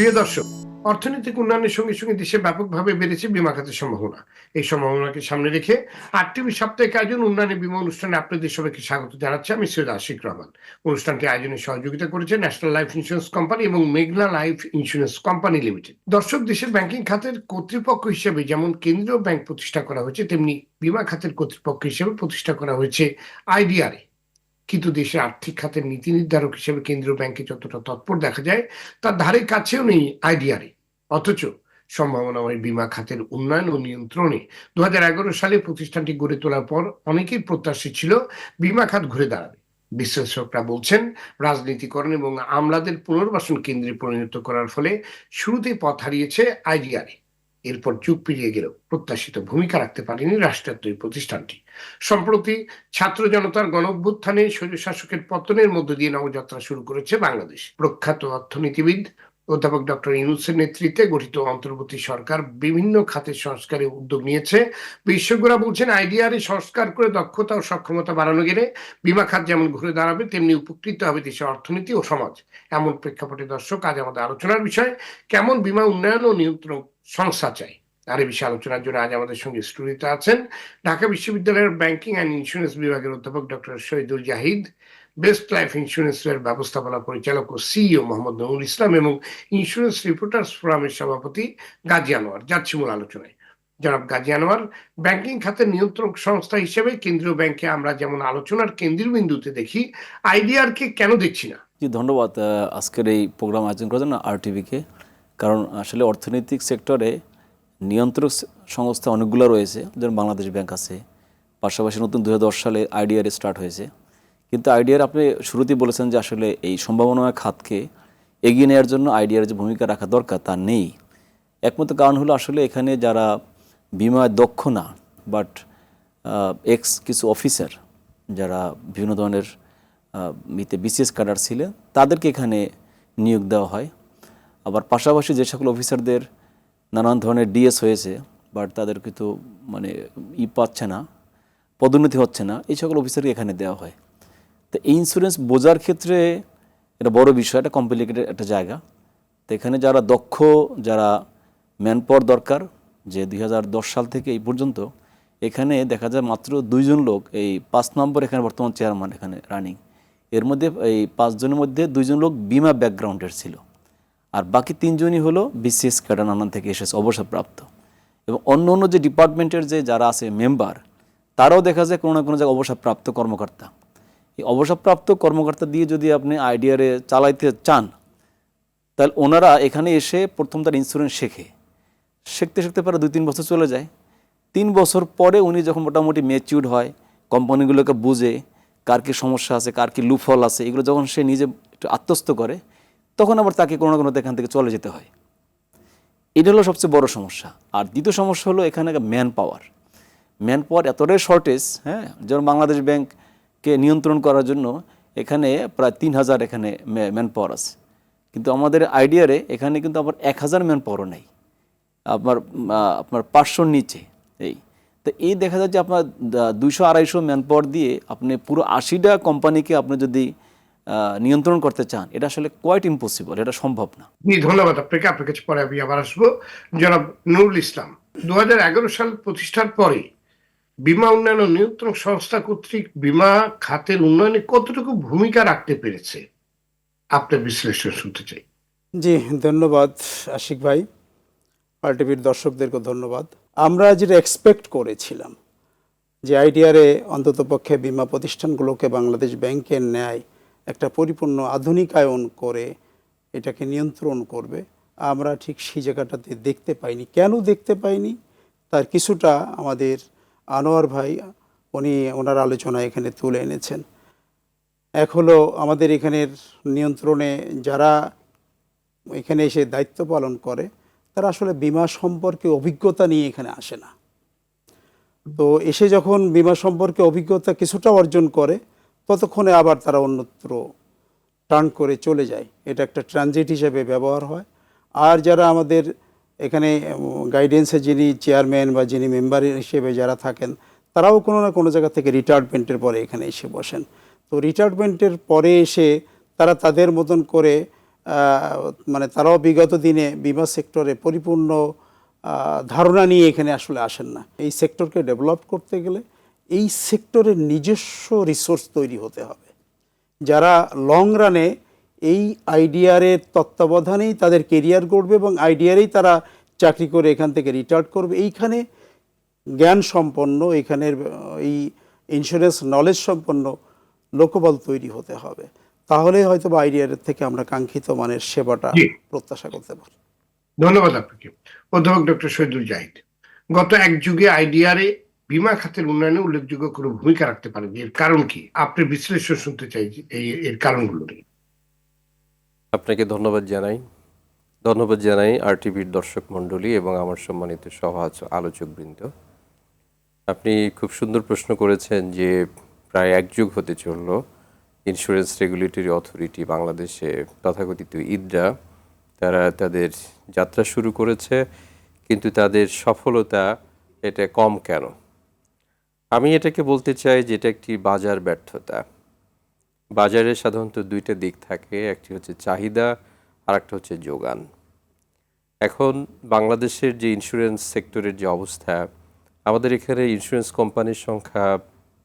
প্রিয় দর্শক, অর্থনৈতিক উন্নয়নের সঙ্গে সঙ্গে দেশে ব্যাপকভাবে বেড়েছে বিমা খাতের সম্ভাবনা। এই সম্ভাবনাকে সামনে রেখে আট টিভি সাপ্তাহিক আয়োজন উন্নয়নে বিমা অনুষ্ঠানে আপনাদের সবাইকে স্বাগত জানাচ্ছি। আমি সৈয়দ আশিক রহমান। অনুষ্ঠানটি আয়োজনে সহযোগিতা করেছে ন্যাশনাল লাইফ ইন্স্যুরেন্স কোম্পানি এবং মেঘনা লাইফ ইন্স্যুরেন্স কোম্পানি লিমিটেড দর্শক, দেশের ব্যাংকিং খাতের কর্তৃপক্ষ হিসেবে যেমন কেন্দ্রীয় ব্যাংক প্রতিষ্ঠা করা হয়েছে, তেমনি বিমা খাতের কর্তৃপক্ষ হিসেবে প্রতিষ্ঠা করা হয়েছে আইডিআরএ। কিন্তু দেশের আর্থিক খাতের নীতি নির্ধারক হিসেবে কেন্দ্রীয় ব্যাংকে যতটা তৎপর দেখা যায়, তার ধারে কাছেও নেই আইডিআরএ অথচ সম্ভাবনাময় বিমা খাতের উন্নয়ন ও নিয়ন্ত্রণে দু হাজার এগারো সালে প্রতিষ্ঠানটি গড়ে তোলার পর অনেকেই প্রত্যাশী ছিল বিমা খাত ঘুরে দাঁড়াবে। বিশ্লেষকরা বলছেন, রাজনীতিকরণ এবং আমলাদের পুনর্বাসন কেন্দ্রে পরিণত করার ফলে শুরুতে পথ হারিয়েছে আইডিআরএ এরপর যুগ পেরিয়ে গেলেও প্রত্যাশিত ভূমিকা রাখতে পারেনি রাষ্ট্রায়ত্ত এই প্রতিষ্ঠানটি। সম্প্রতি ছাত্র জনতার গণঅভ্যুত্থানে স্বৈরশাসকের পতনের মধ্য দিয়ে নবযাত্রা শুরু করেছে বাংলাদেশ। প্রখ্যাত অর্থনীতিবিদ অধ্যাপক ডক্টর ইউনুসের নেতৃত্বে গঠিত অন্তর্বর্তী সরকার বিভিন্ন খাতের সংস্কারে উদ্যোগ নিয়েছে। বিশেষজ্ঞরা বলছেন আইডিআরএ সংস্কার করে দক্ষতা ও সক্ষমতা বাড়ানো গেলে বিমা খাত যেমন ঘুরে দাঁড়াবে, তেমনি উপকৃত হবে দেশের অর্থনীতি ও সমাজ। এমন প্রেক্ষাপটে দর্শক, আজ আমাদের আলোচনার বিষয়, কেমন বিমা উন্নয়ন ও নিয়ন্ত্রণ সংস্থা চাই। আর এই বিষয়ে আলোচনার জন্য আজ আমাদের সঙ্গে স্টুডিওতে আছেন ঢাকা বিশ্ববিদ্যালয়ের ব্যাংকিং অ্যান্ড ইন্স্যুরেন্স বিভাগের অধ্যাপক doctor Shahidul Jahid, best life ইন্স্যুরেন্সের ব্যবস্থাপনা পরিচালক ও সিইও মোহাম্মদ নুরুল ইসলাম এবং ইন্স্যুরেন্স রিপোর্টার্স ফোরামের সভাপতি গাজী আনোয়ার। যাচ্ছি মূল আলোচনায়। জনাব গাজী আনোয়ার, ব্যাংকিং খাতের নিয়ন্ত্রক সংস্থা হিসেবে কেন্দ্রীয় ব্যাংকে আমরা যেমন আলোচনার কেন্দ্রীয় বিন্দুতে দেখি আইডিআর কে কেন দেখছি না? জি, ধন্যবাদ আজকের এই প্রোগ্রাম আয়োজন করার জন্য, আর টিভিকে। কারণ আসলে অর্থনৈতিক সেক্টরে নিয়ন্ত্রক সংস্থা অনেকগুলো রয়েছে। যেমন বাংলাদেশ ব্যাংক আছে, পাশাপাশি নতুন দু হাজার দশ সালে আইডিআর স্টার্ট হয়েছে। কিন্তু আইডিআর আপনি শুরুতেই বলেছেন যে আসলে এই সম্ভাবনাময় খাতকে এগিয়ে নেওয়ার জন্য আইডিআর যে ভূমিকা রাখা দরকার তা নেই। একমাত্র কারণ হলো আসলে এখানে যারা বিমায় দক্ষ না বাট এক্স কিছু অফিসার যারা বিভিন্ন ধরনের ইতে বিসিএস ক্যাডার ছিলেন, তাদেরকে এখানে নিয়োগ দেওয়া হয়। আবার পাশাপাশি যে সকল অফিসারদের নানান ধরনের ডিএস হয়েছে, বাট তাদের কিন্তু মানে ই পাচ্ছে না, পদোন্নতি হচ্ছে না, এই সকল অফিসারকে এখানে দেওয়া হয়। তো এই ইন্স্যুরেন্স বোঝার ক্ষেত্রে এটা বড় বিষয়, এটা কমপ্লিকেটেড একটা জায়গা। তো এখানে যারা দক্ষ, যারা ম্যান পাওয়ার দরকার, যে দুই হাজার দশ সাল থেকে এই পর্যন্ত, এখানে দেখা যায় মাত্র দুইজন লোক, এই পাঁচ নম্বর এখানে বর্তমান চেয়ারম্যান এখানে রানিং এর মধ্যে এই পাঁচজনের মধ্যে দুইজন লোক বিমা ব্যাকগ্রাউন্ডের ছিল। আর বাকি তিনজনই হলো বিসিএস ক্যাডার নানান থেকে এসেছে অবসরপ্রাপ্ত। এবং অন্য অন্য যে ডিপার্টমেন্টের যে যারা আছে মেম্বার, তারাও দেখা যায় কোনো না কোনো জায়গায় অবসরপ্রাপ্ত কর্মকর্তা। এই অবসরপ্রাপ্ত কর্মকর্তা দিয়ে যদি আপনি আইডিয়ারে চালাইতে চান, তাহলে ওনারা এখানে এসে প্রথম তার ইন্স্যুরেন্স শেখে। শিখতে শিখতে পারে দুই তিন বছর চলে যায়। তিন বছর পরে উনি যখন মোটামুটি ম্যাচিউড হয়, কোম্পানিগুলোকে বুঝে, কার কী সমস্যা আছে, কার কী লুফল আছে, এগুলো যখন সে নিজে একটু আত্মস্থ করে তখন আবার তাকে কোনো না কোনো এখান থেকে চলে যেতে হয়। এটা হলো সবচেয়ে বড় সমস্যা। আর দ্বিতীয় সমস্যা হলো এখানে ম্যান পাওয়ার ম্যান পাওয়ার এতটাই শর্টেজ হ্যাঁ? যেমন বাংলাদেশ ব্যাংককে নিয়ন্ত্রণ করার জন্য এখানে প্রায় তিন হাজার এখানে ম্যান পাওয়ার আছে। কিন্তু আমাদের আইডিয়ারে এখানে কিন্তু আবার এক হাজার ম্যান পাওয়ারও নেই। আপনার আপনার পাঁচশোর নিচে, এই। তো এই দেখা যায় যে আপনার দুইশো আড়াইশো ম্যান পাওয়ার দিয়ে আপনি পুরো আশিটা কোম্পানিকে আপনি যদি নিয়ন্ত্রণ করতে চান এটা আসলে কোয়াইট ইম্পসিবল এটা সম্ভব না। ধন্যবাদ আপনাকে। আপনার কাছে পরে আমি আবার আসব। জনাব নুরুল ইসলাম দুহাজার এগারো সাল প্রতিষ্ঠার পরে বিমা উন্নয়ন ও নিয়ন্ত্রণ সংস্থা কর্তৃক বিমা খাতের উন্নয়নে কতটুকু ভূমিকা রাখতে পেরেছে? আপনার বিশ্লেষণ শুনতে চাই। জি ধন্যবাদ আশিক ভাই। আর টিভির দর্শকদেরকে ধন্যবাদ। আমরা যেটা এক্সপেক্ট করেছিলাম যে আইডিআরে অন্ততপক্ষে বিমা প্রতিষ্ঠানগুলোকে বাংলাদেশ ব্যাংকের ন্যায় একটা পরিপূর্ণ আধুনিকায়ন করে এটাকে নিয়ন্ত্রণ করবে। আমরা ঠিক সেই জায়গাটাতে দেখতে পাইনি। কেন দেখতে পাইনি? তার কিছুটা আমাদের আনোয়ার ভাই, উনি ওনার আলোচনা এখানে তুলে এনেছেন। এক হলো আমাদের এখানের নিয়ন্ত্রণে যারা এখানে এসে দায়িত্ব পালন করে, তারা আসলে বিমা সম্পর্কে অভিজ্ঞতা নিয়ে এখানে আসে না। তো এসে যখন বিমা সম্পর্কে অভিজ্ঞতা কিছুটা অর্জন করে ততক্ষণে আবার তারা অন্যত্র টার্ন করে চলে যায়। এটা একটা ট্রানজিট হিসেবে ব্যবহার হয়। আর যারা আমাদের এখানে গাইডেন্সে যিনি চেয়ারম্যান বা যিনি মেম্বার হিসেবে যারা থাকেন, তারাও কোনো না কোনো জায়গা থেকে রিটায়ারমেন্টের পরে এখানে এসে বসেন। তো রিটায়ারমেন্টের পরে এসে তারা তাদের মতন করে মানে তারাও বিগত দিনে বিমা সেক্টরে পরিপূর্ণ ধারণা নিয়ে এখানে আসলে আসেন না। এই সেক্টরকে ডেভেলপ করতে গেলে এই সেক্টরের নিজস্ব রিসোর্স তৈরি হতে হবে। যারা লং রানে এই আইডিয়ারের তত্ত্বাবধানেই তাদের কেরিয়ার গড়বে এবং আইডিয়ারেই তারা চাকরি করে এখান থেকে রিটায়ার্ড করবে এইখানে জ্ঞান সম্পন্ন এখানের এই ইন্স্যুরেন্স নলেজ সম্পন্ন লোকবল তৈরি হতে হবে। তাহলে হয়তো বা আইডিয়ারের থেকে আমরা কাঙ্ক্ষিত মানের সেবাটা প্রত্যাশা করতে পারি। ধন্যবাদ আপনাকে। অধ্যাপক ডক্টর শহীদুল জাহিদ গত এক যুগে আইডিআরে বিমা খাতের উন্নয়নে উল্লেখযোগ্য কোনো ভূমিকা রাখতে পারেন। এর কারণ কি? আপনি বিশ্লেষণ শুনতে চাই যে এই, এর কারণগুলো নিয়ে। আপনাকে ধন্যবাদ জানাই। ধন্যবাদ জানাই আরটিভির দর্শক মণ্ডলী এবং আমার সম্মানিত সহ আলোচকবৃন্দ। আপনি খুব সুন্দর প্রশ্ন করেছেন যে প্রায় এক যুগ হতে চলল ইন্স্যুরেন্স রেগুলেটরি অথরিটি বাংলাদেশে, তথাকথিত ইদরা, তারা তাদের যাত্রা শুরু করেছে, কিন্তু তাদের সফলতা এটা কম কেন? আমি এটাকে বলতে চাই যে এটা একটি বাজার ব্যর্থতা। বাজারে সাধারণত দুইটা দিক থাকে, একটি হচ্ছে চাহিদা আর একটা হচ্ছে যোগান। এখন বাংলাদেশের যে ইন্স্যুরেন্স সেক্টরের যে অবস্থা, আমাদের এখানে ইন্স্যুরেন্স কোম্পানির সংখ্যা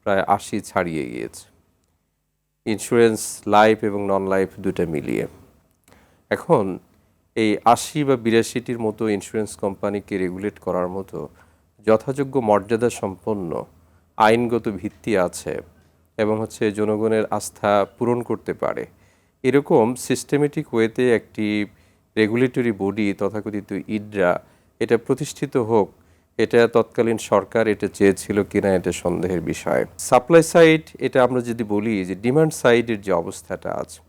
প্রায় আশি ছাড়িয়ে গিয়েছে। ইন্স্যুরেন্স লাইফ এবং নন লাইফ দুটা মিলিয়ে। এখন এই আশি বা বিরাশিটির মতো ইন্স্যুরেন্স কোম্পানিকে রেগুলেট করার মতো যথাযোগ্য মর্যাদা সম্পন্ন আইনগত ভিত্তি আছে এবং হচ্ছে জনগণের আস্থা পূরণ করতে পারে। এরকম সিস্টেমেটিক ওয়েতে একটি রেগুলেটরি বডি তথাকথিত ইডরা এটা প্রতিষ্ঠিত হোক, এটা তৎকালীন সরকার এটা চেয়েছিল কিনা এটা সন্দেহের বিষয়। সাপ্লাই সাইড এটা আমরা যদি বলি যে ডিমান্ড সাইডের যে অবস্থাটা আছে,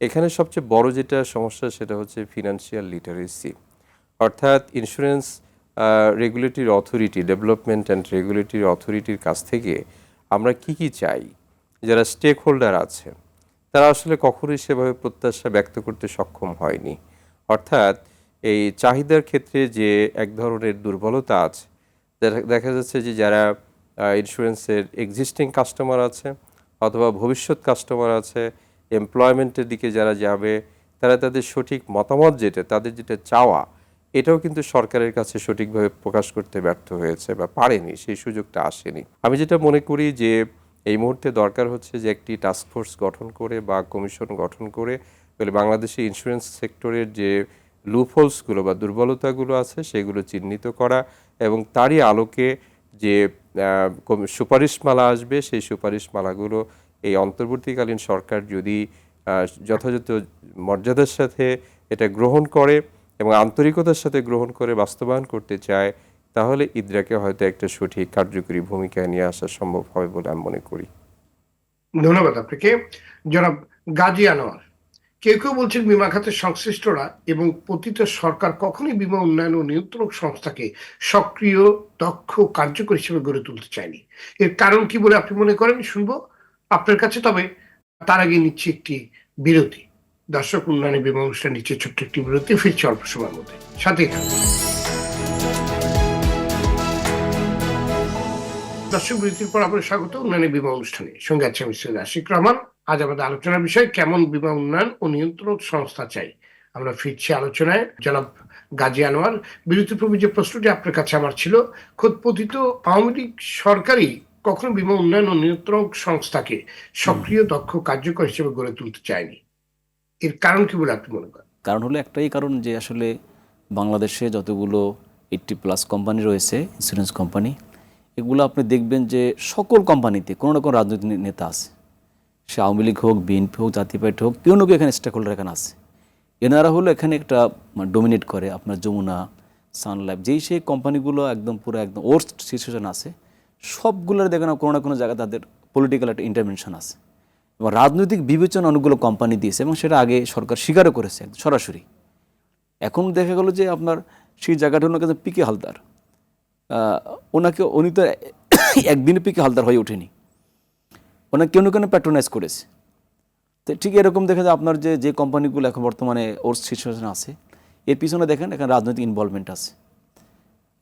এখানে সবচেয়ে বড় যেটা সমস্যা সেটা হচ্ছে ফিনান্সিয়াল লিটারেসি অর্থাৎ insurance regulatory authority development and regulatory অথরিটির কাছ থেকে আমরা কি কি চাই? যারা স্টেক হোল্ডার আছে, তারা আসলে কখনোই সেভাবে প্রত্যাশা ব্যক্ত করতে সক্ষম হয়নি। অর্থাৎ এই চাহিদার ক্ষেত্রে যে এক ধরনের দুর্বলতা আছে, দেখা- যাচ্ছে যে যারা ইন্স্যুরেন্সের এক্সিস্টিং কাস্টমার আছে অথবা ভবিষ্যৎ কাস্টমার আছে এমপ্লয়মেন্টের দিকে যারা যাবে, তারা তাদের সঠিক মতামত যেটা, তাদের যেটা চাওয়া এটাও কিন্তু সরকারের কাছে সঠিকভাবে প্রকাশ করতে ব্যর্থ হয়েছে বা পারেনি, সেই সুযোগটা আসেনি। আমি যেটা মনে করি যে এই মুহূর্তে দরকার হচ্ছে যে একটি টাস্কফোর্স গঠন করে বা কমিশন গঠন করে বলে বাংলাদেশে ইন্স্যুরেন্স সেক্টরের যে লুপহোলসগুলো বা দুর্বলতাগুলো আছে, সেগুলো চিহ্নিত করা এবং তারই আলোকে যে সুপারিশমালা আসবে, সেই সুপারিশমালাগুলো এই অন্তর্বর্তীকালীন সরকার যদি যথাযথ মর্যাদার সাথে এটা গ্রহণ করে এবং আন্তরিকতার সাথে গ্রহণ করে বাস্তবায়ন করতে চায়, তাহলে ইদ্রাকে হয়তো একটা সঠিক কার্যকরী ভূমিকায় নিয়ে আসা সম্ভব হবে বলে আমি মনে করি। ধন্যবাদ আপনাকে। জনাব গাজী আনোয়ার, কেউ কেউ বলছেন বিমা খাতের সংশ্লিষ্টরা এবং পতিত সরকার কখনই বিমা উন্নয়ন ও নিয়ন্ত্রক সংস্থাকে সক্রিয়, দক্ষ, কার্যকর হিসেবে গড়ে তুলতে চায়নি। এর কারণ কি বলে আপনি মনে করেন? শুনব। আপনার কাছে তবে তার আগে নিচ্ছি একটি বিরতি। দর্শক উন্নয়নে বিমা অনুষ্ঠান নিচ্ছে ছোট্ট একটি বিরতি, ফিরছে অল্প সময়ের মধ্যে। সাথেই থাকুন। দর্শক, বিরতির পর আপনার স্বাগত উন্নয়নে বিমা অনুষ্ঠানে। সঙ্গে আছে আমি সৈয়দ আশিক রহমান। আজ আমাদের আলোচনার বিষয়, কেমন বিমা উন্নয়ন ও নিয়ন্ত্রণ সংস্থা চাই? আমরা ফিরছি আলোচনায়। জনাব গাজী আনোয়ার বিরতি পূর্বে যে প্রশ্নটি আপনার কাছে আমার ছিল, খোদ পতিত আওয়ামী লীগ সরকারই কখনো বিমা উন্নয়ন ও নিয়ন্ত্রক সংস্থাকে সক্রিয়, দক্ষ, কার্যকর হিসেবে গড়ে তুলতে চায়নি। এর কারণ কি বলে আপনি মনে করেন? কারণ হলো একটাই কারণ যে আসলে বাংলাদেশে যতগুলো এইটটি প্লাস কোম্পানি রয়েছে ইন্স্যুরেন্স কোম্পানি, এগুলো আপনি দেখবেন যে সকল কোম্পানিতে কোনো না কোনো রাজনৈতিক নেতা আছে। সে আওয়ামী লীগ হোক, বিএনপি হোক, জাতীয় পার্টি হোক, কেউ না কেউ এখানে স্টেক হোল্ডার এখানে আছে। এনারা হলো এখানে একটা ডোমিনেট করে, আপনার যমুনা সানলাইফ যেই সেই কোম্পানিগুলো একদম পুরো একদম ওর্স্ট সিচুয়েশন আছে। সবগুলোর দেখেন কোনো না কোনো জায়গায় তাদের পলিটিক্যাল একটা ইন্টারভেনশন আছে। এবং রাজনৈতিক বিবেচনা অনেকগুলো কোম্পানি দিয়েছে এবং সেটা আগে সরকার স্বীকারও করেছে সরাসরি। এখন দেখা গেল যে আপনার সেই জায়গাটা ওনার কাছে পিকে হালদার। ওনাকে, উনি তো একদিনে পিকে হালদার হয়ে ওঠেনি। ওনাকে কেউ না কেন প্যাট্রোনাইজ করেছে। তো ঠিক এরকম দেখা যায় আপনার যে যে কোম্পানিগুলো এখন বর্তমানে ওর সিচুয়েশন আছে, এর পিছনে দেখেন এখানে রাজনৈতিক ইনভলভমেন্ট আছে।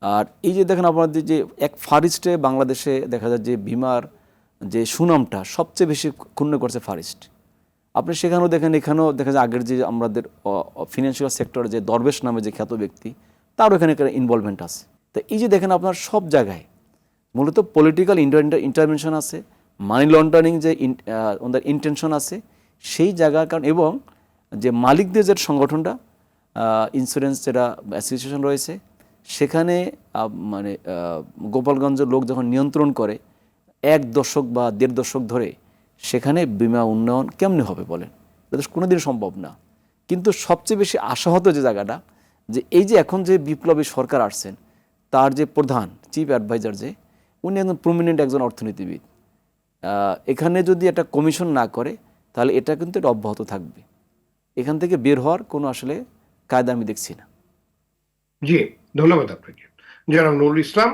আর এই যে দেখেন আপনাদের যে, এক ফারিস্টে বাংলাদেশে দেখা যায় যে বিমার যে সুনামটা সবচেয়ে বেশি ক্ষুণ্ণ করছে ফারিস্ট আপনি সেখানেও দেখেন, এখানেও দেখা যায় আগের যে আমাদের ফিনান্সিয়াল সেক্টরে যে দরবেশ নামে যে খ্যাত ব্যক্তি তারও এখানে একটা ইনভলভমেন্ট আছে। তো এই যে দেখেন আপনার সব জায়গায়, মূলত পলিটিক্যাল ইন্টারভেনশন আছে মানি লন্ডারিং যে ওদের ইন্টেনশন আছে, সেই জায়গার কারণ এবং যে মালিকদের যে সংগঠনটা ইন্স্যুরেন্স যেটা অ্যাসোসিয়েশন রয়েছে, সেখানে মানে গোপালগঞ্জের লোক যখন নিয়ন্ত্রণ করে এক দশক বা দেড় দশক ধরে সেখানে বিমা উন্নয়ন কেমনে হবে বলেন? এটা কোনোদিন সম্ভব না। কিন্তু সবচেয়ে বেশি আশাহত যে জায়গাটা, যে এই যে এখন যে বিপ্লবী সরকার আসছেন, তার যে প্রধান, চিফ অ্যাডভাইজার যে, উনি একজন প্রমিনেন্ট একজন অর্থনীতিবিদ। এখানে যদি একটা কমিশন না করে, তাহলে এটা কিন্তু এটা অব্যাহত থাকবে। এখান থেকে বের হওয়ার কোনো আসলে কায়দা আমি দেখছি না। জি, ধন্যবাদ আপনাকে। জনাব নুরুল ইসলাম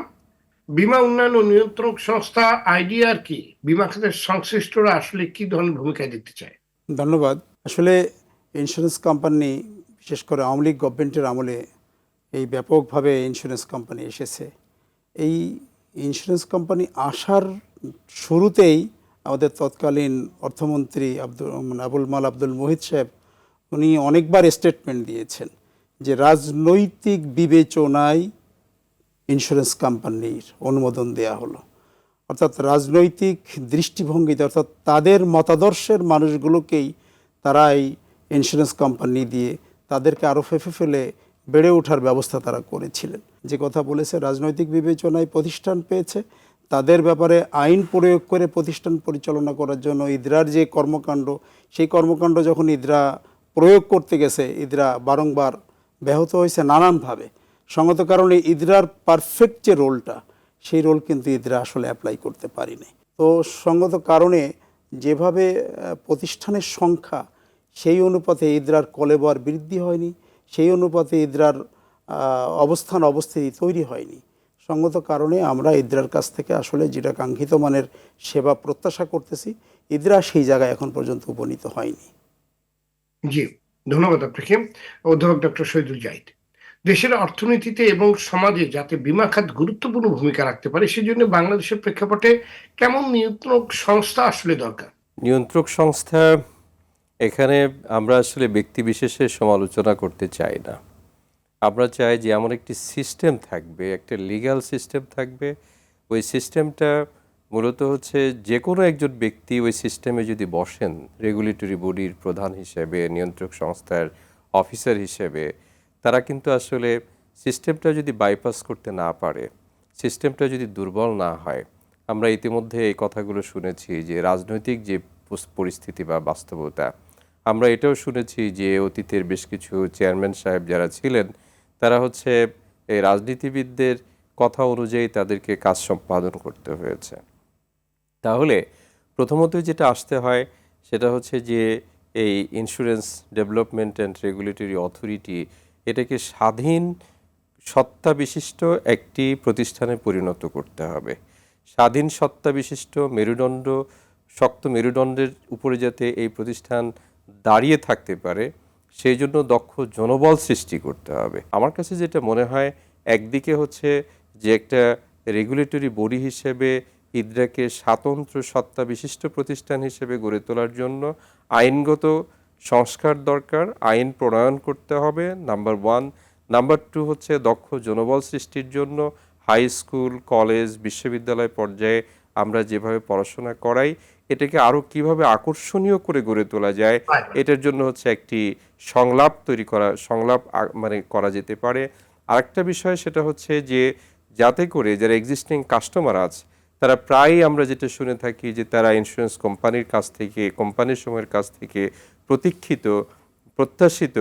বিমা উন্নয়ন ও নিয়ন্ত্রক সংস্থা আইডিআর কি, বিমা খাতের সংশ্লিষ্টরা আসলে কি ধরনের ভূমিকা দিতে চায়? ধন্যবাদ। আসলে ইন্স্যুরেন্স কোম্পানি বিশেষ করে আওয়ামী লীগ গভর্নমেন্টের আমলে এই ব্যাপকভাবে ইন্স্যুরেন্স কোম্পানি এসেছে। এই ইন্স্যুরেন্স কোম্পানি আসার শুরুতেই আমাদের তৎকালীন অর্থমন্ত্রী আব্দুল আবুল মাল আব্দুল মোহিত সাহেব, উনি অনেকবার স্টেটমেন্ট দিয়েছেন যে রাজনৈতিক বিবেচনায় ইন্স্যুরেন্স কোম্পানির অনুমোদন দেয়া হলো। অর্থাৎ রাজনৈতিক দৃষ্টিভঙ্গিতে, অর্থাৎ তাদের মতাদর্শের মানুষগুলোকেই তারা এই ইন্স্যুরেন্স কোম্পানি দিয়ে তাদেরকে আরও ফেফে ফেলে বেড়ে ওঠার ব্যবস্থা তারা করেছিলেন। যে কথা বলেছে, রাজনৈতিক বিবেচনায় প্রতিষ্ঠান পেয়েছে, তাদের ব্যাপারে আইন প্রয়োগ করে প্রতিষ্ঠান পরিচালনা করার জন্য ইদরার যে কর্মকাণ্ড, সেই কর্মকাণ্ড যখন ইদরা প্রয়োগ করতে গেছে, ইদরা বারংবার ব্যাহত হয়েছে নানানভাবে। সঙ্গত কারণে ইদরার পারফেক্ট যে রোলটা, সেই রোল কিন্তু ইদরা আসলে অ্যাপ্লাই করতে পারিনি। তো সঙ্গত কারণে যেভাবে প্রতিষ্ঠানের সংখ্যা, সেই অনুপাতে ইদরার কলেবর বৃদ্ধি হয়নি, সেই অনুপাতে ইদরার অবস্থান অবস্থিতি তৈরি হয়নি। সঙ্গত কারণে আমরা ইদরার কাছ থেকে আসলে যেটা কাঙ্ক্ষিত মানের সেবা প্রত্যাশা করতেছি, ইদরা সেই জায়গায় এখন পর্যন্ত উপনীত হয়নি। জি, ধন্যবাদ আপনাকে। অধ্যাপক ডক্টর শহীদুল জাহিদ। দেশের অর্থনীতিতে এবং সমাজে যাতে বিমা খাত গুরুত্বপূর্ণ ভূমিকা রাখতে পারে, সেজন্য বাংলাদেশের প্রেক্ষাপটে কেমন নিয়ন্ত্রক সংস্থা আসলে দরকার? নিয়ন্ত্রক সংস্থা এখানে আমরা আসলে ব্যক্তি বিশেষের সমালোচনা করতে চাই না। আমরা চাই যে এমন একটি সিস্টেম থাকবে, একটা লিগ্যাল সিস্টেম থাকবে। ওই সিস্টেমটা মূলত হচ্ছে যে কোনো একজন ব্যক্তি ওই সিস্টেমে যদি বসেন রেগুলেটরি বডির প্রধান হিসেবে, নিয়ন্ত্রক সংস্থার অফিসার হিসেবে তারা কিন্তু আসলে সিস্টেমটা যদি বাইপাস করতে না পারে, সিস্টেমটা যদি দুর্বল না হয়, আমরা ইতিমধ্যে এই কথাগুলো শুনেছি যে রাজনৈতিক যে পরিস্থিতি বা বাস্তবতা, আমরা এটাও শুনেছি যে অতীতের বেশ কিছু চেয়ারম্যান সাহেব যারা ছিলেন, তারা হচ্ছে এই রাজনীতিবিদদের কথা অনুযায়ী তাদেরকে কাজ সম্পাদন করতে হয়েছে। তাহলে প্রথমত যেটা আসতে হয়, সেটা হচ্ছে যে এই insurance development and regulatory authority এটাকে স্বাধীন সত্তা বিশিষ্ট একটি প্রতিষ্ঠানে পরিণত করতে হবে। স্বাধীন সত্তা বিশিষ্ট মেরুদণ্ড, শক্ত মেরুদণ্ডের উপরে যাতে এই প্রতিষ্ঠান দাঁড়িয়ে থাকতে পারে, সেই জন্য দক্ষ জনবল সৃষ্টি করতে হবে। আমার কাছে যেটা মনে হয়, একদিকে হচ্ছে যে একটা রেগুলেটরি বডি হিসেবে ইদ্রাকে স্বাতন্ত্র সত্তা বিশিষ্ট প্রতিষ্ঠান হিসেবে গড়ে তোলার জন্য আইনগত সংস্কার দরকার আইন প্রণয়ন করতে হবে নাম্বার ওয়ান নাম্বার টু হচ্ছে দক্ষ জনবল সৃষ্টির জন্য হাই স্কুল কলেজ বিশ্ববিদ্যালয় পর্যায়ে আমরা যেভাবে পড়াশোনা করাই এটাকে আরও কীভাবে আকর্ষণীয় করে গড়ে তোলা যায় এটার জন্য হচ্ছে একটি সংলাপ তৈরি করা সংলাপ মানে করা যেতে পারে। আরেকটা বিষয় সেটা হচ্ছে যে যাতে করে যারা এক্সিস্টিং কাস্টমার আছে তারা প্রায়ই আমরা যেটা শুনে থাকি যে তারা ইন্স্যুরেন্স কোম্পানির কাছ থেকে কোম্পানির সময়ের কাছ থেকে প্রতীক্ষিত, প্রত্যাশিত,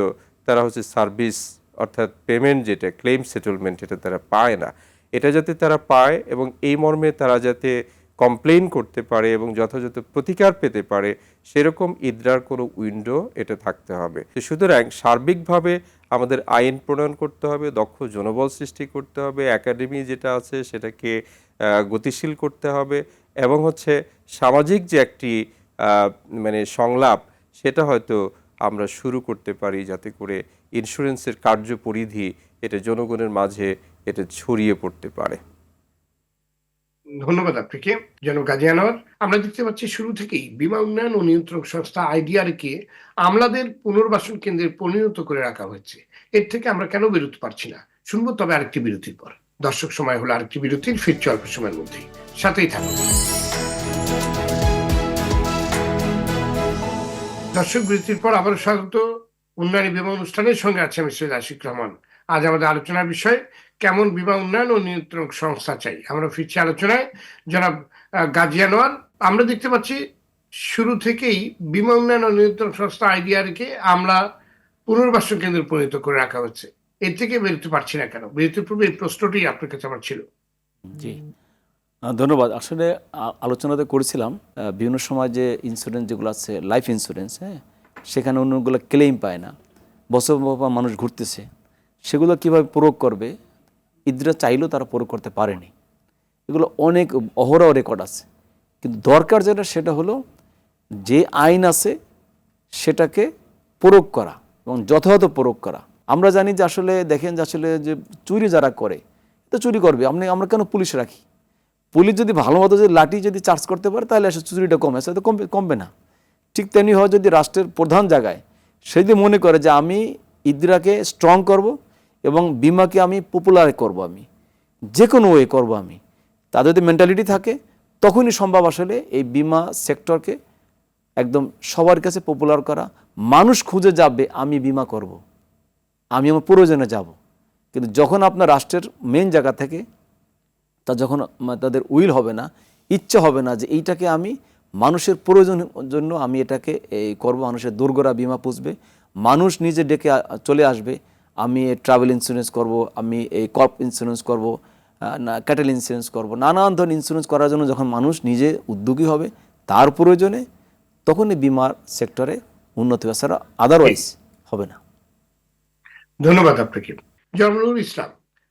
তারা হচ্ছে সার্ভিস অর্থাৎ পেমেন্ট যেটা ক্লেম সেটেলমেন্ট এটা তারা পায় না। এটা যাতে তারা পায় এবং এই মর্মে তারা যাতে কমপ্লেন করতে পারে এবং যথাযথ প্রতিকার পেতে পারে, সেরকম ইদ্রার কোনো উইন্ডো এটা থাকতে হবে। তো সুতরাং সার্বিকভাবে আমাদের আইন প্রণয়ন করতে হবে, দক্ষ জনবল সৃষ্টি করতে হবে, একাডেমি যেটা আছে সেটাকে গতিশীল করতে হবে এবং হচ্ছে সামাজিক যে একটি মানে সংলাপ সেটা হয়তো আমরা শুরু করতে পারি যাতে করে ইন্স্যুরেন্সের কার্যপরিধি এটা জনগণের মাঝে এটা ছড়িয়ে পড়তে পারে। ধন্যবাদ আপনাকে যেন গাজী আনোয়ার। আমরা দেখতে পাচ্ছি শুরু থেকেই বিমা উন্নয়ন ও নিয়ন্ত্রক সংস্থা আইডিআর কে আমলাদের পুনর্বাসন কেন্দ্রে পরিণত করে রাখা হয়েছে। এর থেকে আমরা কেন বেরোতে পারছি না? শুনব তবে আরেকটি বিরতির পর। দর্শক সময় হলো আরেকটি বিরতির, ফিরছে অল্প সময়ের মধ্যেই। সাথেই থাকুন। দর্শক বিরতির পর আবার স্বাগত। উন্নয়নী বিমা অনুষ্ঠানের সঙ্গে আছে আমি সৈয়দ আশিক রহমান। আজ আমাদের আলোচনার বিষয় কেমন বিমা উন্নয়ন ও নিয়ন্ত্রণ সংস্থা চাই? আমরা ফিরছি আলোচনায়। আহ, গাজী আমরা দেখতে পাচ্ছি শুরু থেকেই বিমা উন্নয়ন ও নিয়ন্ত্রণ সংস্থা আইডিআর কে আমরা পুনর্বাসন কেন্দ্রে পরিণত করে রাখা হচ্ছে। এর থেকে বেরোতে পারছি না কেন? বিরতির পূর্বে এই প্রশ্নটি আপনার কাছে আমার ছিল। জি। ধন্যবাদ। আসলে আলোচনাতে করেছিলাম বিভিন্ন সময় যে ইন্স্যুরেন্স যেগুলো আছে লাইফ ইন্স্যুরেন্স হ্যাঁ সেখানে অন্যগুলো ক্লেম পায় না। বছর মানুষ ঘুরতেছে, সেগুলো কীভাবে প্রয়োগ করবে? ইদরা চাইলেও তারা প্রয়োগ করতে পারেনি। এগুলো অনেক অহরহ রেকর্ড আছে। কিন্তু দরকার যেটা, সেটা হলো যে আইন আছে, সেটাকে প্রয়োগ করা এবং যথাযথ প্রয়োগ করা। আমরা জানি যে আসলে, দেখেন যে আসলে যে চুরি যারা করে তো চুরি করবে। আপনি, আমরা কেন পুলিশ রাখি? পুলিশ যদি ভালো মতো যদি লাঠি যদি চার্জ করতে পারে, তাহলে আসলে চুরিটা কমে তো কমবে কমবে না ঠিক তেমনি হয় যদি রাষ্ট্রের প্রধান জায়গায় সে যদি মনে করে যে আমি ইদ্রাকে স্ট্রং করব এবং বিমাকে আমি পপুলার করব আমি যে কোনো ওয়ে করব আমি, তাদের যদি মেন্টালিটি থাকে, তখনই সম্ভব আসলে এই বিমা সেক্টরকে একদম সবার কাছে পপুলার করা মানুষ খুঁজে যাবে, আমি বিমা করব। আমি আমার প্রয়োজনে যাব কিন্তু যখন আপনার রাষ্ট্রের মেন জায়গা থেকে তা যখন তাদের উইল হবে না, ইচ্ছা হবে না যে এইটাকে আমি মানুষের প্রয়োজন জন্য আমি এটাকে এই করব, মানুষের দুর্গরা বিমা পুষবে, মানুষ নিজে ডেকে চলে আসবে, আমি ট্রাভেল ইন্স্যুরেন্স করব, আমি এই কর্প ইন্স্যুরেন্স করব না ক্যাটেল ইন্স্যুরেন্স করব, নানান ধরনের ইন্স্যুরেন্স করার জন্য যখন মানুষ নিজে উদ্যোগী হবে, তার প্রয়োজনে তখনই বিমার সেক্টরে উন্নতি হবে আদারওয়াইজ হবে না। ধন্যবাদ আপনাকে। জমনুল ইসলাম।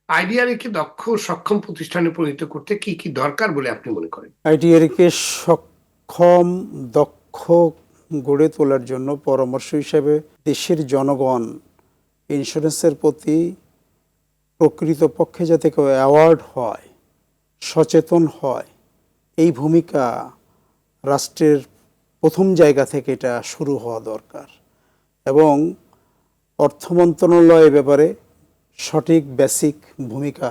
আইডিআর দক্ষ সক্ষম প্রতিষ্ঠানে পরিণত করতে কি কি দরকার বলে আপনি মনে করেন? আইটিআরকে সক্ষম, দক্ষ গড়ে তোলার জন্য পরামর্শ হিসেবে দেশের জনগণ ইন্স্যুরেন্সের প্রতি প্রকৃতপক্ষে যাতে কেউ অ্যাওয়ার্ড হয়, সচেতন হয়, এই ভূমিকা রাষ্ট্রের প্রথম জায়গা থেকে এটা শুরু হওয়া দরকার। এবং অর্থ মন্ত্রণালয় ব্যাপারে সঠিক বেসিক ভূমিকা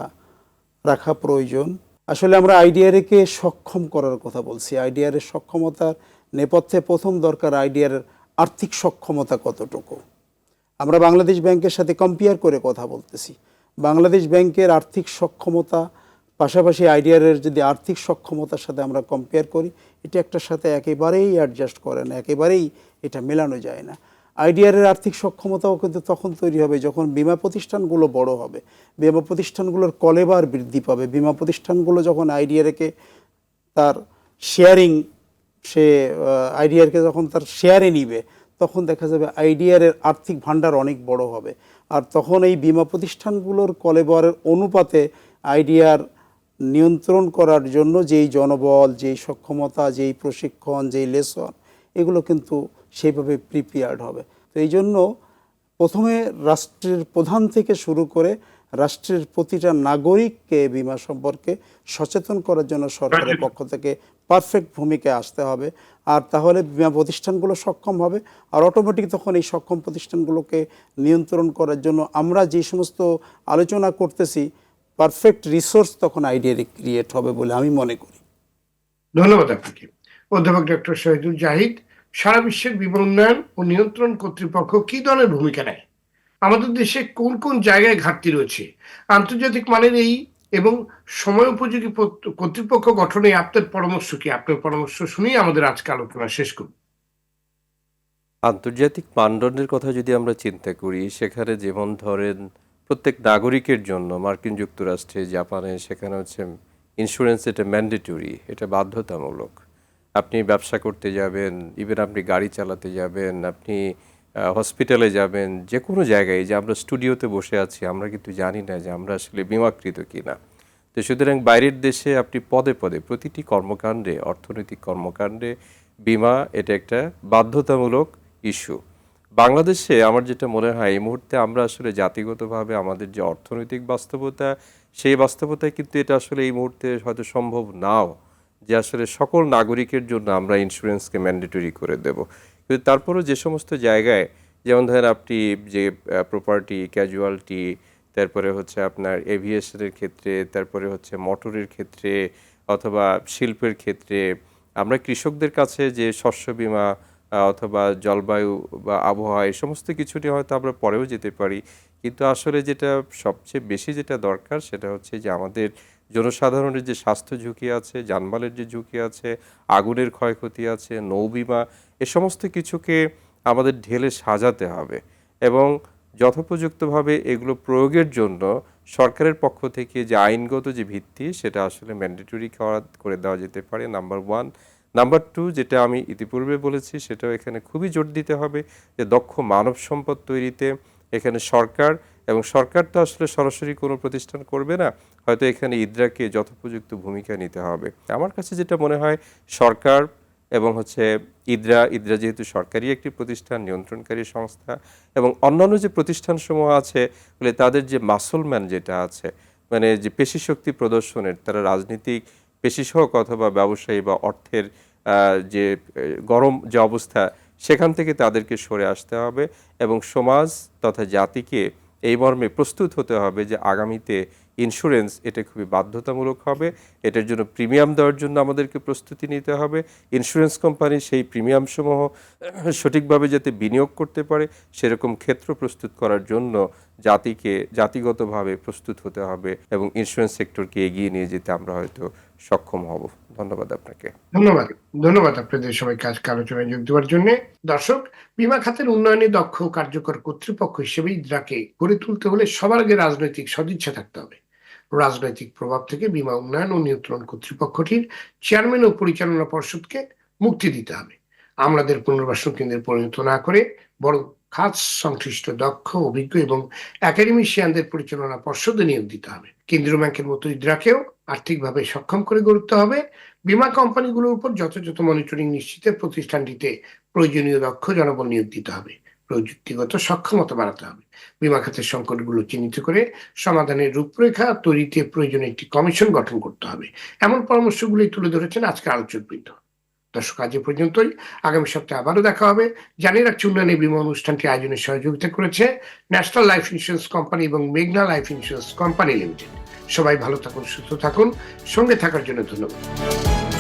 রাখা প্রয়োজন। আসলে আমরা আইডিআরকে সক্ষম করার কথা বলছি। আইডিআরের সক্ষমতার নেপথ্যে প্রথম দরকার আইডিআরের আর্থিক সক্ষমতা কতটুকু? আমরা বাংলাদেশ ব্যাংকের সাথে কম্পেয়ার করে কথা বলতেছি। বাংলাদেশ ব্যাংকের আর্থিক সক্ষমতা, পাশাপাশি আইডিআরের যদি আর্থিক সক্ষমতার সাথে আমরা কম্পেয়ার করি, এটা একটার সাথে একেবারেই অ্যাডজাস্ট করে না, একেবারেই এটা মেলানো যায় না। আইডিআরের আর্থিক সক্ষমতাও কিন্তু তখন তৈরি হবে যখন বিমা প্রতিষ্ঠানগুলো বড় হবে। বিমা প্রতিষ্ঠানগুলোর কলেবার বৃদ্ধি পাবে। বিমা প্রতিষ্ঠানগুলো যখন আইডিআরকে তার শেয়ারিং, সে আইডিআরকে যখন তার শেয়ারে নিবে, তখন দেখা যাবে আইডিআরের আর্থিক ভাণ্ডার অনেক বড় হবে। আর তখন এই বিমা প্রতিষ্ঠানগুলোর কলেবরের অনুপাতে আইডিআর নিয়ন্ত্রণ করার জন্য যেই জনবল, যেই সক্ষমতা, যেই প্রশিক্ষণ, যেই লেসন, এগুলো কিন্তু সেইভাবে প্রিপেয়ার্ড হবে। তো এই জন্য প্রথমে রাষ্ট্রের প্রধান থেকে শুরু করে রাষ্ট্রের প্রতিটা নাগরিককে বিমা সম্পর্কে সচেতন করার জন্য সরকারের পক্ষ থেকে পারফেক্ট ভূমিকায় আসতে হবে। আর তাহলে বিমা প্রতিষ্ঠানগুলো সক্ষম হবে। আর অটোমেটিক তখন এই সক্ষম প্রতিষ্ঠানগুলোকে নিয়ন্ত্রণ করার জন্য আমরা যে সমস্ত আলোচনা করতেছি পারফেক্ট রিসোর্স তখন আইডিয়া ক্রিয়েট হবে বলে আমি মনে করি। ধন্যবাদ আপনাকে। অধ্যাপক ডক্টর শহীদুল জাহিদ সারা বিশ্বের উন্নয়ন ও নিয়ন্ত্রণ কর্তৃপক্ষ কি ধরনের ভূমিকা নেয়? আমাদের দেশে কোন কোন জায়গায় ঘাটতি রয়েছে? আন্তর্জাতিক মানের এই এবং সময় উপযোগী কর্তৃপক্ষ গঠনে আপনার পরামর্শ কি? আপনার পরামর্শ শুনেই আমাদের আজকে আলোচনা শেষ করব আন্তর্জাতিক মানদণ্ডের কথা যদি আমরা চিন্তা করি, সেখানে যেমন ধরেন প্রত্যেক নাগরিকের জন্য, মার্কিন যুক্তরাষ্ট্রে, জাপানে, সেখানে হচ্ছে ইন্স্যুরেন্স এটা ম্যান্ডেটরি এটা বাধ্যতামূলক। আপনি ব্যবসা করতে যাবেন ইভেন আপনি গাড়ি চালাতে যাবেন, আপনি হসপিটালে যাবেন যে কোনো জায়গায় যে আমরা স্টুডিওতে বসে আছি, আমরা কিন্তু জানি না যে আমরা আসলে বিমাকৃত কিনা। তো সুতরাং বাইরের দেশে আপনি পদে পদে, প্রতিটি কর্মকাণ্ডে, অর্থনৈতিক কর্মকাণ্ডে, বিমা এটা একটা বাধ্যতামূলক ইস্যু বাংলাদেশে আমার যেটা মনে হয়, এই মুহূর্তে আমরা আসলে জাতিগতভাবে আমাদের যে অর্থনৈতিক বাস্তবতা, সেই বাস্তবতায় কিন্তু এটা আসলে এই মুহূর্তে হয়তো সম্ভব নাও। যে আসলে সকল নাগরিকের জন্য আমরা ইন্স্যুরেন্সকে ম্যান্ডেটরি করে দেব। কিন্তু তারপরেও যে সমস্ত জায়গায়, যেমন ধরেন আপনি যে প্রপার্টি ক্যাজুয়ালিটি তারপরে হচ্ছে আপনার এভিয়েশনের ক্ষেত্রে, তারপরে হচ্ছে মোটরের ক্ষেত্রে, অথবা শিল্পের ক্ষেত্রে, আমরা কৃষকদের কাছে যে শস্য বীমা অথবা জলবায়ু বা আবহাওয়া, এই সমস্ত কিছু নিয়ে হয়তো আমরা পরেও যেতে পারি। কিন্তু আসলে যেটা সবচেয়ে বেশি যেটা দরকার, সেটা হচ্ছে যে আমাদের জনসাধারণের যে স্বাস্থ্য ঝুঁকি আছে যানবাহনের যে ঝুঁকি আছে, আগুনের ক্ষয়ক্ষতি আছে নৌবিমা এ সমস্ত কিছুকে আমাদের ঢেলে সাজাতে হবে এবং যথোপযুক্তভাবে এগুলো প্রয়োগের জন্য সরকারের পক্ষ থেকে যে আইনগত যে ভিত্তি, সেটা আসলে ম্যান্ডেটরি করে দেওয়া যেতে পারে নাম্বার ওয়ান নাম্বার টু যেটা আমি ইতিপূর্বে বলেছি, সেটাও এখানে খুবই জোর দিতে হবে যে দক্ষ মানব সম্পদ তৈরিতে এখানে সরকার এবং সরকার তো আসলে সরাসরি কোনো প্রতিষ্ঠান করবে না, হয়তো এখানে ইদ্রাকে যথোপযুক্ত ভূমিকা নিতে হবে। আমার কাছে যেটা মনে হয়, সরকার এবং হচ্ছে ইদ্রা ইদ্রা যেহেতু সরকারি একটি প্রতিষ্ঠান, নিয়ন্ত্রণকারী সংস্থা এবং অন্যান্য যে প্রতিষ্ঠানসমূহ আছে বলে তাদের যে মাসলম্যান যেটা আছে মানে যে পেশি শক্তি প্রদর্শনের, তারা রাজনীতিক পেশি হোক অথবা ব্যবসায়ী বা অর্থের যে গরম যে অবস্থা, সেখান থেকে তাদেরকে সরে আসতে হবে এবং সমাজ তথা জাতিকে এই মর্মে প্রস্তুত হতে হবে যে আগামীতে ইন্স্যুরেন্স এটা খুবই বাধ্যতামূলক হবে। এটার জন্য প্রিমিয়াম দেওয়ার জন্য আমাদেরকে প্রস্তুতি নিতে হবে। ইন্স্যুরেন্স কোম্পানি সেই প্রিমিয়ামসমূহ সঠিকভাবে যাতে বিনিয়োগ করতে পারে, সেরকম ক্ষেত্র প্রস্তুত করার জন্য জাতিকে জাতিগতভাবে প্রস্তুত হতে হবে এবং ইন্স্যুরেন্স সেক্টরকে এগিয়ে নিয়ে যেতে আমরা হয়তো সক্ষম হব। ধন্যবাদ আপনাকে। ধন্যবাদ। ধন্যবাদ আপনাদের সবাইকে আজকে আলোচনায় যোগ দেওয়ার জন্য। দর্শক, বিমা খাতের উন্নয়নে দক্ষ কার্যকর কর্তৃপক্ষ হিসেবে ইদ্রাকে গড়ে তুলতে হলে সবার আগে রাজনৈতিক সদিচ্ছা থাকতে হবে। রাজনৈতিক প্রভাব থেকে বিমা উন্নয়ন ও নিয়ন্ত্রণ কর্তৃপক্ষটির চেয়ারম্যান ও পরিচালনা পর্ষদকে মুক্তি দিতে হবে। আমাদের পুনর্বাসন কেন্দ্রে পরিণত না করে বরং খাত সংশ্লিষ্ট, দক্ষ, অভিজ্ঞ এবং একাডেমিশিয়ানদের পরিচালনা পর্ষদে নিয়োগ দিতে হবে। কেন্দ্রীয় ব্যাংকের মতো ইদ্রাকেও আর্থিকভাবে সক্ষম করে গড়তে হবে। বিমা কোম্পানিগুলোর উপর যথাযথ মনিটরিং নিশ্চিতের প্রতিষ্ঠানটিতে প্রয়োজনীয় দক্ষ জনবল নিয়োগ দিতে হবে। প্রযুক্তিগত সক্ষমতা বাড়াতে হবে। বিমা খাতের সংকটগুলো চিহ্নিত করে সমাধানের রূপরেখা তৈরিতে প্রয়োজনে একটি কমিশন গঠন করতে হবে। এমন পরামর্শগুলি তুলে ধরেছেন আজকে আলোচকবৃন্দ। দর্শক, আজ পর্যন্তই। আগামী সপ্তাহে আবারও দেখা হবে। জানিয়ে রাখছি, উন্নয়নে বিমা অনুষ্ঠানটি আয়োজনে সহযোগিতা করেছে ন্যাশনাল লাইফ ইন্স্যুরেন্স কোম্পানি এবং মেঘনা লাইফ ইন্স্যুরেন্স কোম্পানি লিমিটেড। সবাই ভালো থাকুন, সুস্থ থাকুন। সঙ্গে থাকার জন্য ধন্যবাদ।